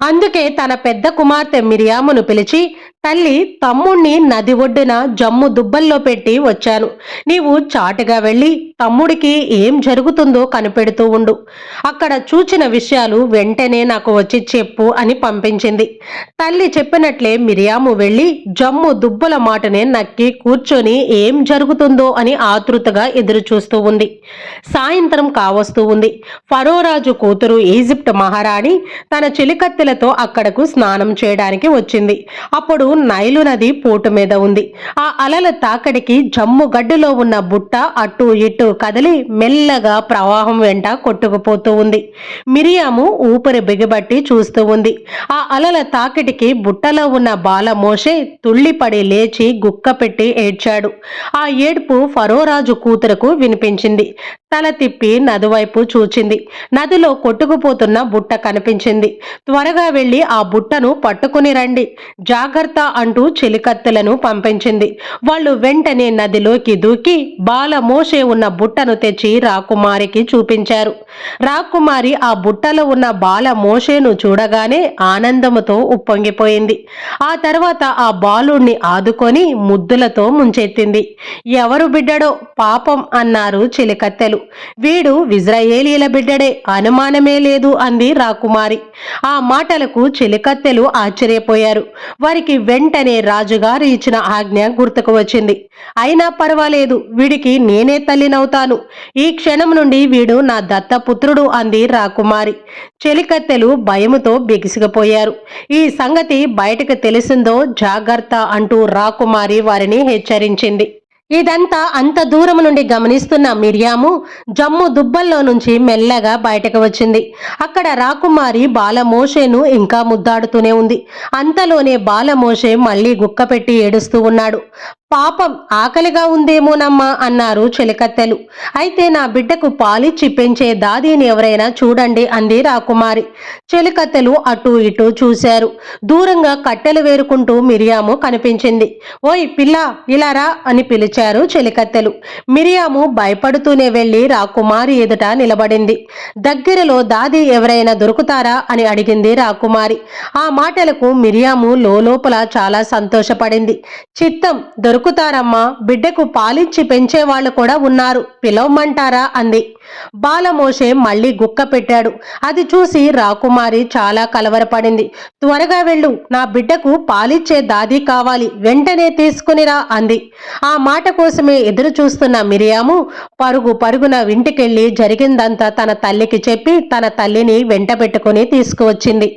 అందుకే తన పెద్ద కుమార్తె మిరియామును పిలిచి తల్లి తమ్ముణ్ణి నది ఒడ్డున జమ్ము దుబ్బల్లో పెట్టి వచ్చాను. నీవు చాటుగా వెళ్ళి తమ్ముడికి ఏం జరుగుతుందో కనిపెడుతూ ఉండు. అక్కడ చూచిన విషయాలు వెంటనే నాకు వచ్చి చెప్పు అని పంపించింది. తల్లి చెప్పినట్లే మిరియాము వెళ్ళి జమ్ము దుబ్బల మాటనే నక్కి కూర్చొని ఏం జరుగుతుందో అని ఆతృతగా ఎదురు చూస్తూ ఉంది. సాయంత్రం కావస్తూ ఉంది. ఫరోరాజు కూతురు ఈజిప్ట్ మహారాణి తన చెలికత్తెలతో అక్కడకు స్నానం చేయడానికి వచ్చింది. అప్పుడు నైలు నది పోటు మీద ఉంది. ఆ అలల తాకడికి జమ్ము గడ్డులో ఉన్న బుట్ట అటు ఇటు కదిలి మెల్లగా ప్రవాహం వెంట కొట్టుకుపోతూ ఉంది. మిరియాము ఊపిరి బిగబట్టి చూస్తూ ఉంది. ఆ అలల తాకిడికి బుట్టలో ఉన్న బాల మోషే తుళ్ళిపడి లేచి గుక్క పెట్టి ఏడ్చాడు. ఆ ఏడుపు ఫరోరాజు కూతురుకు వినిపించింది. తల తిప్పి నదివైపు చూచింది. నదిలో కొట్టుకుపోతున్న బుట్ట కనిపించింది. త్వరగా వెళ్ళి ఆ బుట్టను పట్టుకుని రండి. జాగ్రత్త అంటూ చెలికత్తెలను పంపించింది. వాళ్ళు వెంటనే నదిలోకి దూకి బాలమోషే ఉన్న బుట్టను తెచ్చి రాకుమారికి చూపించారు. రాకుమారి ఆ బుట్టలో ఉన్న బాలమోషేను చూడగానే ఆనందముతో ఉప్పొంగిపోయింది. ఆ తర్వాత ఆ బాలుణ్ణి ఆదుకొని ముద్దులతో ముంచెత్తింది. ఎవరు బిడ్డడో పాపం అన్నారు చిలికత్తెలు. వీడు విజ్రయేలీల బిడ్డడే అనుమానమే లేదు అంది రాకుమారి. ఆ మాటలకు చిలికత్తెలు ఆశ్చర్యపోయారు. వారికి వెంటనే రాజుగారు ఇచ్చిన ఆజ్ఞ గుర్తుకు వచ్చింది. అయినా పర్వాలేదు వీడికి నేనే తల్లినవుతాను. ఈ క్షణం నుండి వీడు నా దత్తపుత్రుడు అంది రాకుమారి. చెలికత్తెలు భయముతో బిగిసిగపోయారు. ఈ సంగతి బయటకు తెలిసిందో జాగ్రత్త అంటూ రాకుమారి వారిని హెచ్చరించింది. ఇదంతా అంత దూరం నుండి గమనిస్తున్న మిరియాము జమ్ము దుబ్బల్లో నుంచి మెల్లగా బయటకు వచ్చింది. అక్కడ రాకుమారి బాలమోషేను ఇంకా ముద్దాడుతూనే ఉంది. అంతలోనే బాలమోషే మళ్ళీ గుక్కపెట్టి ఏడుస్తూ ఉన్నాడు. పాపం ఆకలిగా ఉందేమోనమ్మా అన్నారు చెలికత్తెలు. అయితే నా బిడ్డకు పాలిచ్చి పెంచే దాదీని ఎవరైనా చూడండి అంది రాకుమారి. చెలికత్తెలు అటు ఇటు చూశారు. దూరంగా కట్టెలు వేరుకుంటూ మిరియాము కనిపించింది. ఓయ్ పిల్ల ఇలా రా అని పిలిచారు చెలికత్తెలు. మిరియాము భయపడుతూనే వెళ్ళి రాకుమారి ఎదుట నిలబడింది. దగ్గరలో దాది ఎవరైనా దొరుకుతారా అని అడిగింది రాకుమారి. ఆ మాటలకు మిరియాము లోపల చాలా సంతోషపడింది. చిత్తం దొరుకుతారమ్మా. బిడ్డకు పాలిచ్చి పెంచే వాళ్ళు కూడా ఉన్నారు. పిలవమంటారా? అంది. బాలమోషే మళ్ళీ గుక్క పెట్టాడు. అది చూసి రాకుమారి చాలా కలవరపడింది. త్వరగా వెళ్ళు. నా బిడ్డకు పాలిచ్చే దాది కావాలి. వెంటనే తీసుకునిరా అంది. ఆ మాట కోసమే ఎదురు చూస్తున్న మిరియాము పరుగు పరుగున ఇంటికెళ్ళి జరిగిందంతా తన తల్లికి చెప్పి తన తల్లిని వెంట పెట్టుకుని తీసుకువచ్చింది.